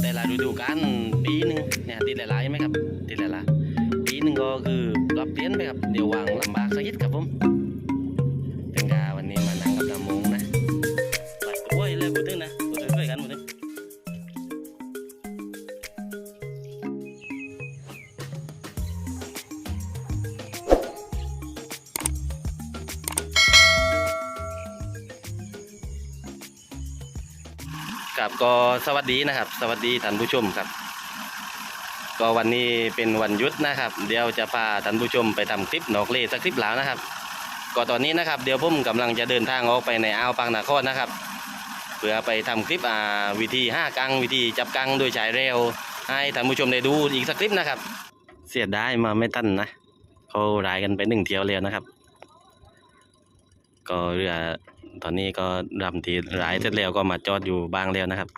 แต่ละฤดูกาลปีหนึ่งเนี่ยติดหลายๆไหมครับติดหลายๆปีหนึ่งก็คือปรับเปลี่ยนไปครับเดี๋ยววางลำบากสักนิดครับผม ก็สวัสดีนะครับ สวัสดีท่านผู้ชมครับ ก็วันนี้เป็นวันหยุดนะครับ เดี๋ยวจะพาท่านผู้ชมไปทำคลิปนอกเลสักคลิปแล้วนะครับ ก็ตอนนี้นะครับเดี๋ยวผมกำลังจะเดินทางออกไปในอ่าวปางนาครนะครับ เพื่อไปทำคลิปอ่าวิธีห้ากังวิธีจับกังโดยฉายเร็ว ให้ท่านผู้ชมได้ดูอีกสักคลิปนะครับ เสียดายมาไม่ตั้นนะเขารายกันไปหนึ่งเที่ยวแล้วนะครับ ก็เรือ ตอนนี้ก็รำทีรายเสร็จแล้วก็มาจอดอยู่บางแล้วนะครับ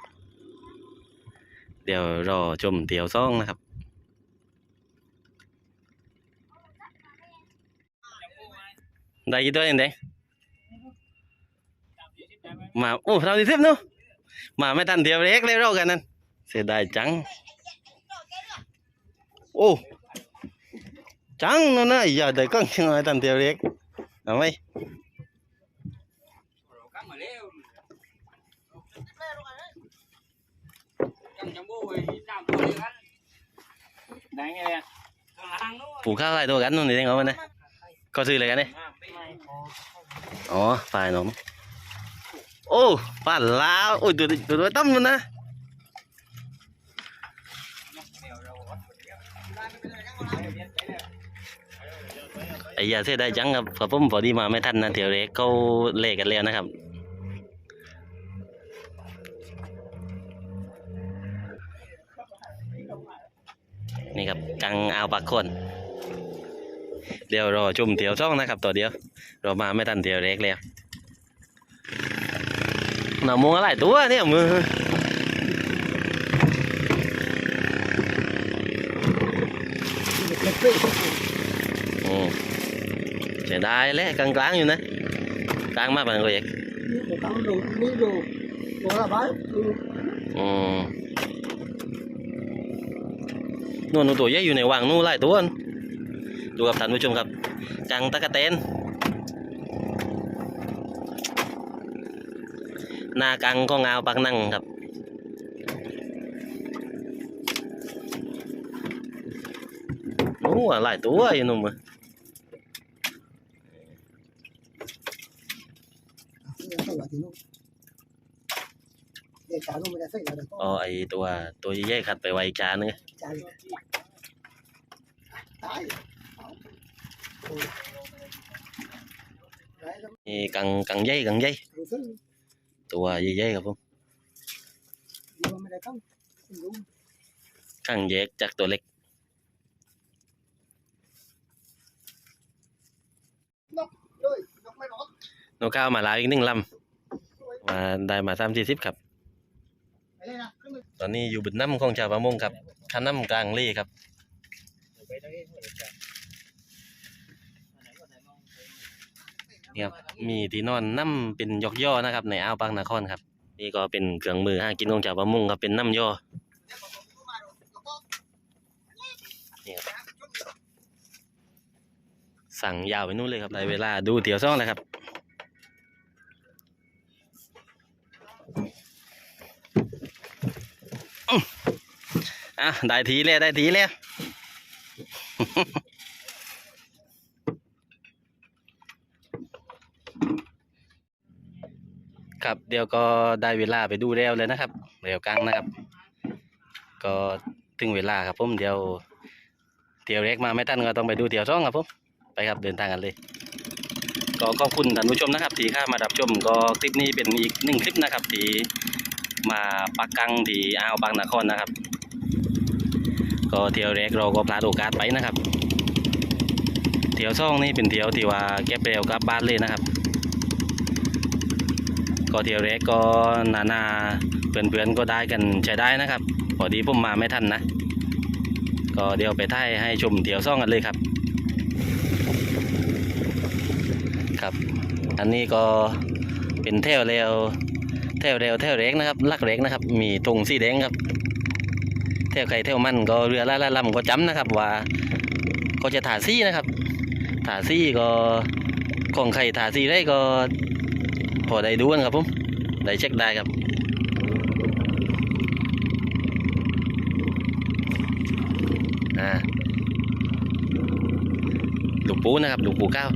เดี๋ยวรอชมเที่ยวซ่องนะครับได้กี่ตัวเองเด้มาโอ้เราดีเทปเนาะมาไม่ทันเที่ยวเล็กเลยเรากันนั่นเสียดายจัง โอ้จังนาะนนะอย่าได้ก็ยังไงทันเที่ยวเล็กเอาไหม cắn trong bố rồi làm bố đi ăn đấy nghe thằng làng nó ปลูกข้าวอะไรตัวกันนู่นนี่เองเอามาเนี่ยก็ซื้ออะไรกันเนี่ยอ๋อฝ่ายหนมโอ้ฝ่ายลาวโอ้ยตัวตัวตัวตั้มมันนะไอ้ยาเสียดายจังครับครับผมพอดีมาไม่ทันนะเดี๋ยวเล็กเขาเล่กันแล้วนะครับ นี่ครับกังอ่าวปากคนเดี๋ยวรอชมเตี๋ยวช่องนะครับต่อเดียวเรามาไม่ทันเตี๋ยวเล็กแล้วหน่ามัวหลายตัวเนี่ยมืออืมเสียดายเลยกลางๆอยู่นะกลางมากไปเลย Còn đủ, đi đủ. Đủ là bái. Ừ. อืม นู่นนูตัวใหญ่อยู่ในวังนู่นหลายตัวนู่นดูกับท่านผู้ชมครับกังตะกะเตนหน้ากังก็งาวปักนั่งครับโอ้หลายตัวอยู่นุ่ม Để trả luôn, mình đã phải là được อ๋อ có ไอตัวตัวใหญ่ๆขัดไปไวจานนึง trả được. Tái. Ừ. Đấy, nó นี่กังกังใหญ่กังใหญ่ đủ thứ. ตัวใหญ่ๆครับผม Nhưng mà mình đã không. Không đủ. กังแยกจากตัวเล็ก Rồi, nó mới đó. นกข้าวมาลาวอีกหนึ่งลำมาได้มาสามสี่สิบครับ ตอนนี้อยู่บนน้ำของชาวประมงครับคันน้ำกลางเล่ครับนี่ครับมีที่นอนน้ำเป็นยอกย่อนะครับ ในอ่าวปางนครครับ นี่ก็เป็นเครื่องมือหากินของชาวประมงครับเป็นน้ำย่อนี่ครับสั่งยาวไปนู่นเลยครับได้เวลาดูเตี๋ยวซ่องแล้วครับ อะได้ทีแล้วได้ทีแล้วครับเดี๋ยวก็ได้เวลาไปดูแล้วเลยนะครับเร็วกลางนะครับ ก็ถึงเวลาครับผมเดี๋ยวเตี๋ยวเล็กมาไม่ทันก็ต้องไปดูเตี๋ยวซ่องครับผมไปครับเดินทางกันเลย ก็ขอบคุณท่านผู้ชมนะครับที่เข้ามารับชมก็คลิปนี้เป็นอีกหนึ่งคลิปนะครับที่มาปักกังที่อ่าวบางนาครนะครับ ก็เที่ยวแรกเราก็พลาดโอกาสไปนะครับ เที่ยวซ่องนี่เป็นเที่ยวที่ว่าเก็บเร็วกลับบ้านเลยนะครับ ก็เที่ยวแรกก็นานาเพื่อนๆก็ได้กันใช้ได้นะครับพอดีผมมาไม่ทันนะ ก็เดี๋ยวไปถ่ายให้ชมเที่ยวซ่องกันเลยครับ ครับ อันนี้ก็เป็นแถวเร็วแถวเร็วแถวเร็กนะครับลักเร็กนะครับ มีธงสีแดงครับ ที่ยวใครเที่ยวมันก็เรือละละลำก็จำนะครับว่าเขาจะถาซี่นะครับถาซี่ก็ของใครถาซี่ได้ก็พอได้ดูนครับผมได้เช็คได้ครับอ่าลูกปูนะครับลูกปูเก้า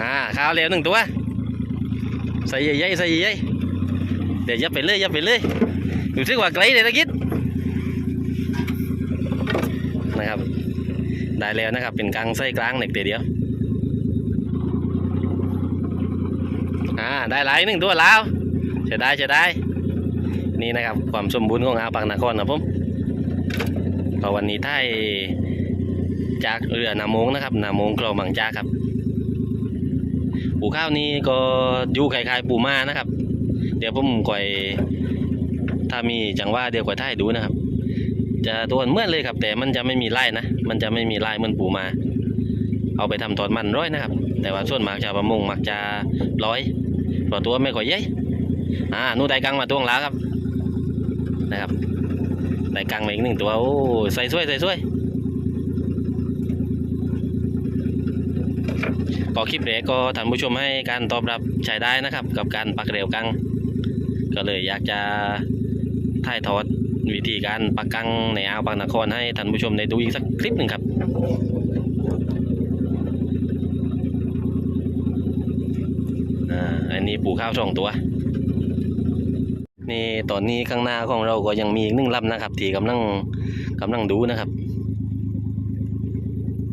อ่า ข้าวเหลวหนึ่งตัว ใส่ใหญ่ๆใส่ใหญ่ๆเดี๋ยวยับไปเลยยับไปเลยรู้สึกว่าไกลเลยตะกิดนะครับ ได้แล้วนะครับ เป็นกลางไส้กลางเด็กเดียวอ่าได้หลายหนึ่งตัวแล้วใช่ได้ใช่ได้ นี่นะครับความสมบูรณ์ของอาปากนครนะผมก็วันนี้ท่ายจากเรือนาโมงนะครับนาโมงคลองบางจ้าครับ ปูข้าวนี้ก็อยู่คล้ายๆปูมานะครับ เดี๋ยวผมก่อยถ้ามีจังหวะเดี๋ยวก่อยท่ายดูนะครับ จะตัวเหมื่อนเลยครับ แต่มันจะไม่มีลายนะมันจะไม่มีลายเหมือนปูมา เอาไปทำทอดมันร้อยนะครับ แต่ว่าส่วนมากชาวประมงมักจะร้อยเพราะตัวไม่ค่อยใหญ่อ่านู่นได้กังมาตัวงแล้วครับ นะครับได้กังมาอีกหนึ่งตัวโอ้ใส่ช่วยใส่ช่วย ก็คลิปแรกก็ท่านผู้ชมให้การตอบรับใช้ได้นะครับ กับการปักเร็วกัง ก็เลยอยากจะถ่ายทอดวิธีการปักกังในอ่าวบางนครให้ท่านผู้ชมได้ดูอีกสักคลิปหนึ่งครับอ่าอันนี้ปูข้าวสองตัว นี่ตอนนี้ข้างหน้าของเราก็ยังมีอีกหนึ่งลำนะครับ ที่กำลังกำลังดูนะครับ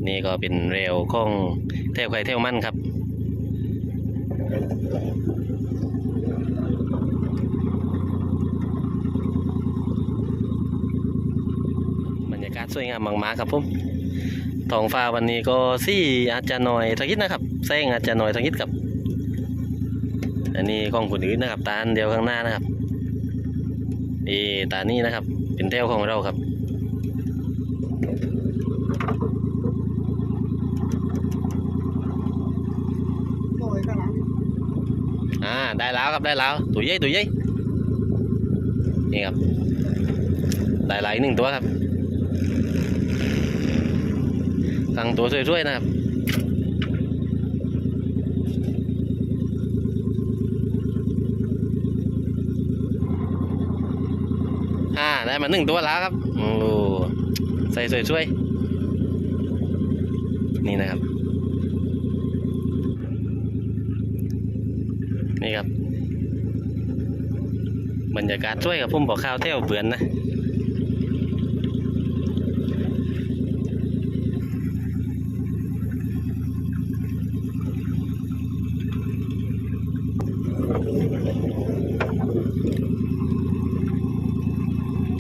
นี่ก็เป็นเร็วของเท่วใครเท่วมั่นครับ บรรยากาศสวยงามมากๆครับผมท้องฟ้าวันนี้ก็สี่อาจจะหน่อยสักนิดนะครับแสงอาจจะหน่อยสักนิดครับ อันนี้ของคนอื่นนะครับ ตาเดียวข้างหน้านะครับเอตานี่นะครับ เป็นเท่วของเราครับ โอ้ยข้างหลัง อ่าได้ แล้วครับได้แล้วตัวใหญ่ตัวใหญ่นี่ครับได้หลายหนึ่งตัวครับตั้งตัวสวยๆนะครับอ่าได้มาหนึ่งตัวแล้วครับโอ้ใส่สวยๆนี่นะครับ นี่ครับ บรรยากาศช่วยกับผมบอกข้าวเที่ยวเบือนนะ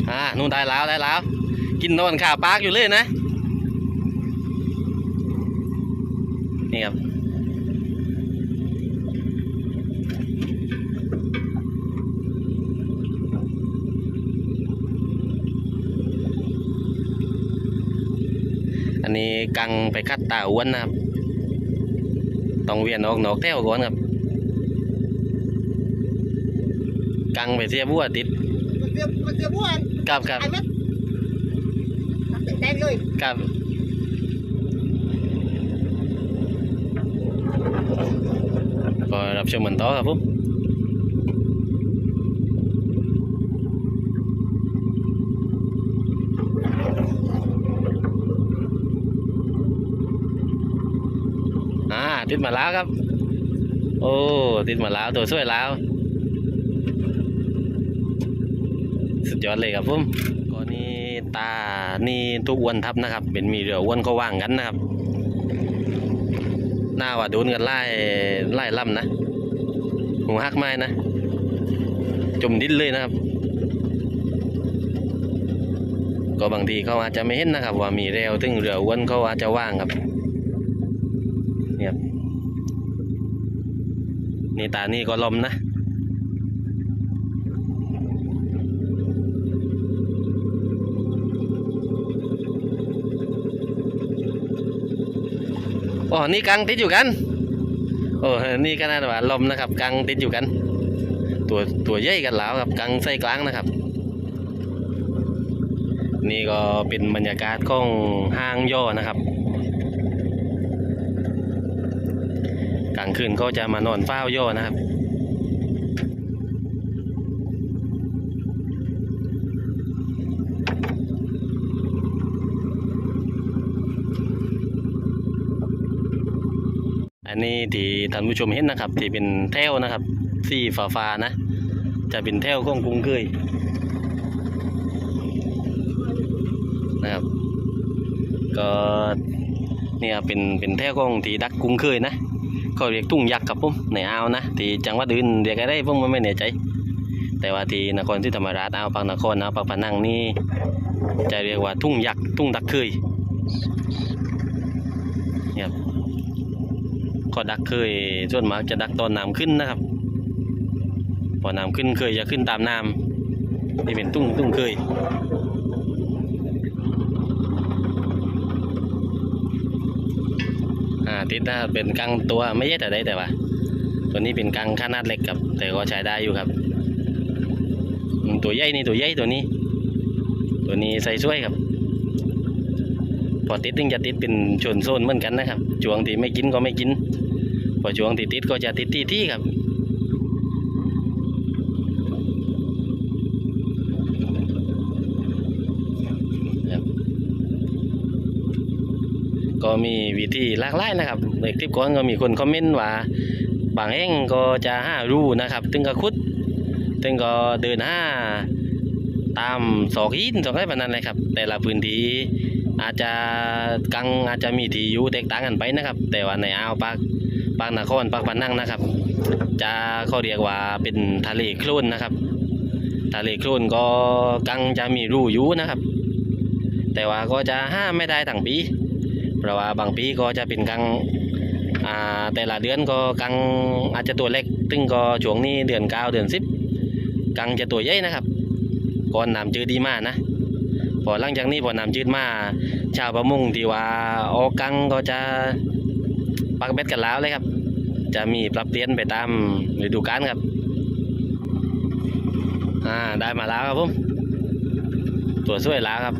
อ่านู่นได้แล้วได้แล้ว กินนอนข่าวปากอยู่เลยนะ นี่ครับ กังไปคัดตาอ้วนนะครับต้องเวียนออกนอกแถวก่อนครับ กังไปเสียบัวติดมันเสียมันเสียบ้วนกับกับไอ้เม็ดติดแดงเลยกับก็รับชมมันต่อครับผม ติดมาแล้วครับ โอ้ติดมาแล้วตัวสวยแล้ว สุดยอดเลยครับผมก็นี่ตานี่ทุกอ้วนทับนะครับ เป็นมีเรืออ้วนเขาว่างกันนะครับ หน้าว่าโดนกันไล่ไล่ล่ำนะหัวหักไม้นะ จมดิ้นเลยนะครับ ก็บางทีเขาอาจจะไม่เห็นนะครับ ว่ามีเร็วถึงเรืออ้วนเขาอาจจะว่างครับเนี่ยครับ นี่ตานี่ก็ลมนะอ๋อนี่กังติดอยู่กันโอ้นี่ก็น่าว่าลมนะครับกังติดอยู่กัน ตัวตัวใหญ่กันแล้วครับกังไส้กลางนะครับ นี่ก็เป็นบรรยากาศของห้างย่อนะครับ กลางคืนก็จะมานอนเฝ้าย่อนะครับ อันนี้ที่ท่านผู้ชมเห็นนะครับ ที่เป็นแถวนะครับสีฟ้าฟ้านะ จะเป็นแถวของกรุงเคยนะครับ ก็เนี่ยเป็นเป็นแถวของที่ดักกรุงเคยนะ เขาเรียกทุ่งยักษ์ครับผมในอ่าวนะที่จังหวัดอื่นเรียกอะไรผมไม่แน่ใจ แต่ว่าที่นครศรีธรรมราชอ่าวปากนครอ่าวปากพนังนี่จะเรียกว่าทุ่งยักษ์ทุ่งดักเคยเนี่ยครับก็ดักเคยส่วนมากจะดักตอนน้ำขึ้นนะครับพอน้ำขึ้นเคยจะขึ้นตามน้ำนี่เป็นตุ้งตุ้งเคยอ่า ติดนะครับเป็นกังตัวไม่ใช่แต่ได้แต่ว่า ตัวนี้เป็นกังขนาดเล็กครับ แต่ก็ใช้ได้อยู่ครับ ตัวใหญ่นี่ตัวใหญ่ตัวนี้ ตัวนี้ใส่ช่วยครับ พอติดถึงจะติดเป็นชนโซนเหมือนกันนะครับช่วงที่ไม่กินก็ไม่กิน พอช่วงที่ติดก็จะติดที่ที่ครับ มีวิธีหลากหลายนะครับในคลิปก่อนก็มีคนคอมเมนต์ว่าบางแห่งก็จะห้ารูนะครับถึงก็คุดถึงก็เดินห้าตามศอกหินศอกอะไรแบบนั้นเลยครับ แต่ละพื้นที่อาจจะกังอาจจะมีที่อยู่แตกต่างกันไปนะครับ แต่ว่าในอ่าวปากปากนครปากพนังนะครับ จะเขาเรียกว่าเป็นทะเลคลนนะครับ ทะเลคลนก็กังจะมีรูอยู่นะครับ แต่ว่าก็จะห้ามไม่ได้ทั้งปี เพราะว่าบางปีก็จะเป็นกังอ่าแต่ละเดือนก็กังอาจจะตัวเล็กซึ่งก็ช่วงนี้เดือนเก้าเดือนสิบกังจะตัวใหญ่นะครับก่อนน้ำจืดดีมากนะพอหลังจากนี้พอน้ำจืดมาชาวประมงที่ว่าออกกังก็จะปักเบ็ดกันแล้วเลยครับ จะมีปรับเปลี่ยนไปตามฤดูกาลครับอ่าได้มาแล้วครับผมตัวสวยแล้วครับ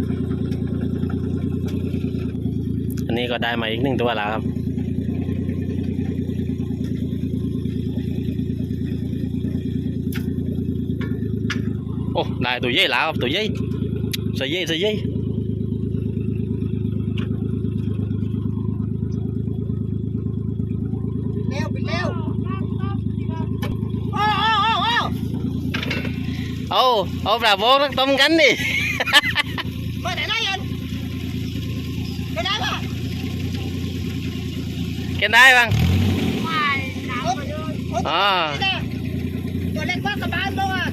อันนี้ก็ได้มาอีกหนึ่งตัวแล้วครับโอ้ได้ตัวใหญ่แล้วครับตัวใหญ่ใส่ใหญ่ใส่ใหญ่เร็วไปเร็วอ้าวอ้าวอ้าวอ้าวเอาเอาปลาโบกต้มกันดิไปไหนได้ยันไปไหนมา กินได้บ้างไม่หนาวไปเลยอ๋อนี่นะตัวเล็กมากกับบ้านบ้างอะ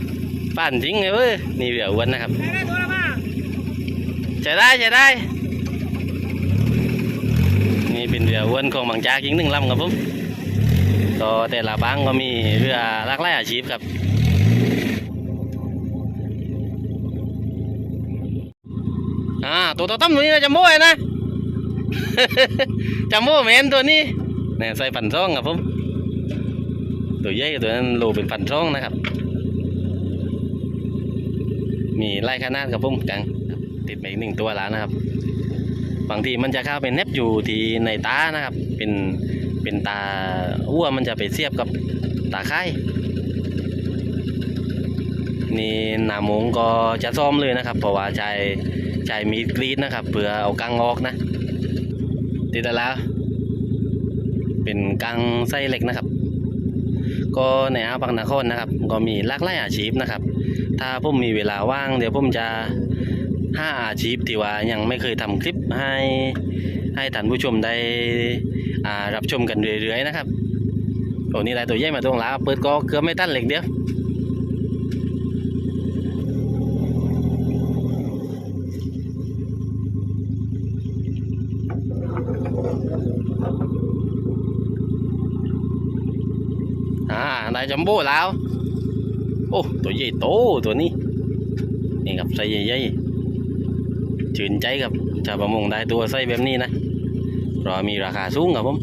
ป่านทิ้งเลยเว้ยนี่เหลืออ้วนนะครับไหนได้ตัวละมาใช้ได้ใช้ได้ นี่เป็นเรืออ้วนของบางจากอีกหนึ่งลำครับผมก็แต่ละบางก็มีเรือหลากหลายอาชีพครับอ่าตัวตัวตั้มตัวนี้นะจัมโบ้นะ จัมโบ้แมนตัวนี้เนี่ยใส่พันซ่องครับผมตัวใหญ่ตัวนั้นโลเป็นพันซ่องนะครับ มีไล่ขนาดครับผมกังติดไปอีกหนึ่งตัวแล้วนะครับบางทีมันจะเข้าไปแนบอยู่ที่ในตานะครับ เป็นเป็นตาอ้วมันจะไปเสียบกับตาไข่นี่หนามงก็จะซ่อมเลยนะครับ เพราะว่าใช้ใช้มีกรีดนะครับเพื่อเอากังออกนะ ติดแล้วเป็นกังไส้เหล็กนะครับ ก็ในอาวบางนครนะครับ ก็มีหลากหลายอาชีพนะครับ ถ้าผมมีเวลาว่างเดี๋ยวผมจะห้าอาชีพที่ว่ายังไม่เคยทำคลิปให้ให้ท่านผู้ชมได้อ่ารับชมกันเรื่อยๆนะครับโอ้นี่ได้ตัวใหญ่มาตรงลาเปิดก็เกือบไม่ตันเหล็กเดียว ลายจัมโบ้แล้ว โอ้ ตัวใหญ่โตตัวนี้ นี่ครับไส้ใหญ่ๆชื่นใจครับชาวประมงได้ตัวไส้แบบนี้นะรอมีราคาสูงครับผม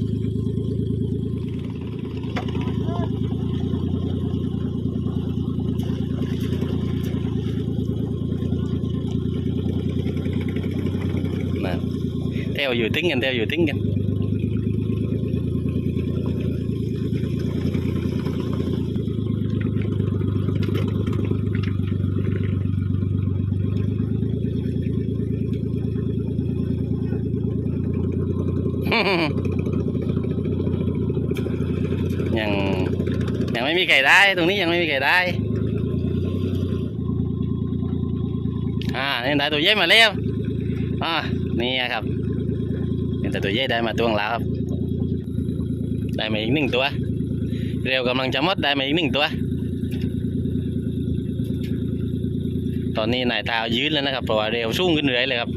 นะเตวอยู่ติ้งกันเตวอยู่ติ้งกัน ยังยังไม่มีใครได้ ตรงนี้ยังไม่มีใครได้อ่านี่ได้ตัวเย่มาแล้วอ่านี่ครับนี่แต่ตัวเย่ได้มาตัวงแล้วครับ ได้มาอีกหนึ่งตัว เร็วกำลังจะหมดได้มาอีกหนึ่งตัว ตอนนี้นายตายืนแล้วนะครับเพราะว่าเร็วสูงขึ้นเรื่อยเลยครับ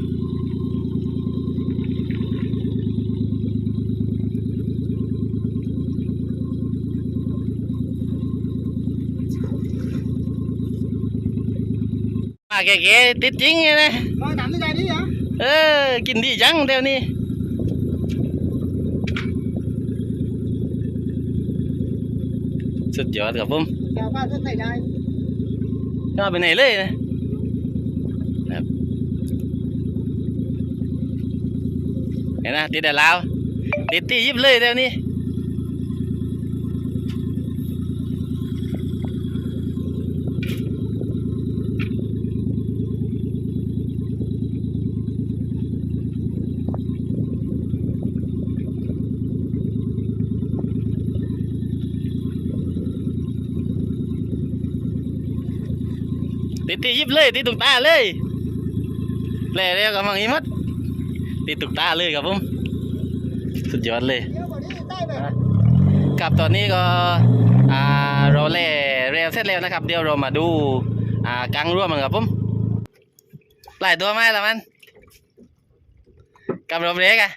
มาแก่ๆติดจริงเลยนะ Rồi tạm cái này đi hả? เออกินดีจังเดี๋ยวนี้สุดยอดครับผม Chào ba tôi thầy đây. ก็ไปไหนเลยนะครับเห็นนะติดแต่ลาวติดตียิบเลยเดี๋ยวนี้ ติดตียิบเลยติดตุกตาเลยแลเรียกกำลังอีมัดติดตุกตาเลยครับผมสุดยอดเลย Nhớ vào đi tay về. ครับตอนนี้ก็อ่าเราเล่เร็วเสร็จแล้วนะครับ เดี๋ยวเรามาดูอ่ากังร่วมมันครับผมหลายตัวไหมละมันกับเราเล็กอะ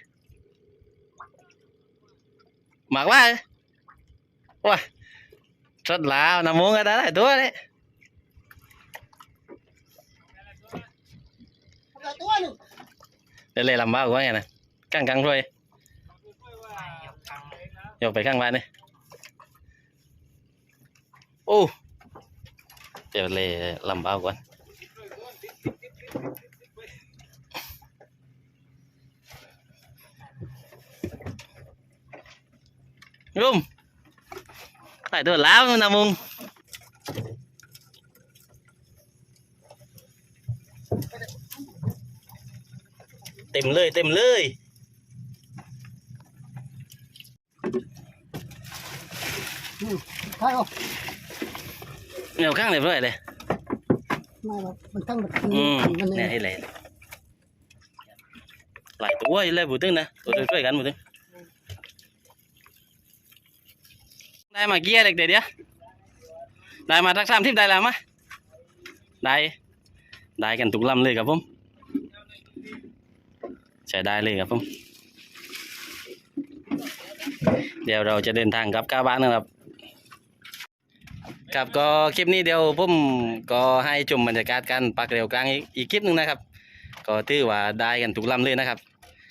หมากว่าว้าสดลาวน้ำมูกก็ได้หลายตัวเลย Không là tua luôn. เดี๋ยวเลยลำบากกว่าไงนะกังกัง ด้วยยกไปข้างบ้านเลยโอ้เดี๋ยวเลยลำบากกว่ารุมไปตัวแล้วนะมุงเต็มเลย เต็มเลย Thấy không? แนวข้างเรียบร้อยเลย Này là mình tăng được อืม mình เนี่ย này. ให้เลยหลายตัวอยู่เลยบุตึงนะตัวช่วยๆกันบุตึงได้มาเกียร์เด็กเดี๋ยวเดี๋ยวได้มาทักสามทิพได้แล้วมะได้ได้กันทุกลำเลยครับผม ใช้ได้เลยครับผมเดี๋ยวเราจะเดินทางกลับก้าบ้านนะครับ ครับก็คลิปนี้เดี๋ยวผมก็ให้ชมบรรยากาศการปักเร็วกลางอีกอีกคลิปหนึ่งนะครับ ก็ถือว่าได้กันทุกลำเลยนะครับ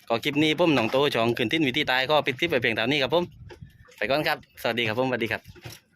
ก็คลิปนี้ผมหนองโตช่องขึ้นทิ้นวิธีตายก็ปิดคลิปไปเพียงเท่านี้ครับผมไปก่อนครับ สวัสดีครับผมสวัสดีครับ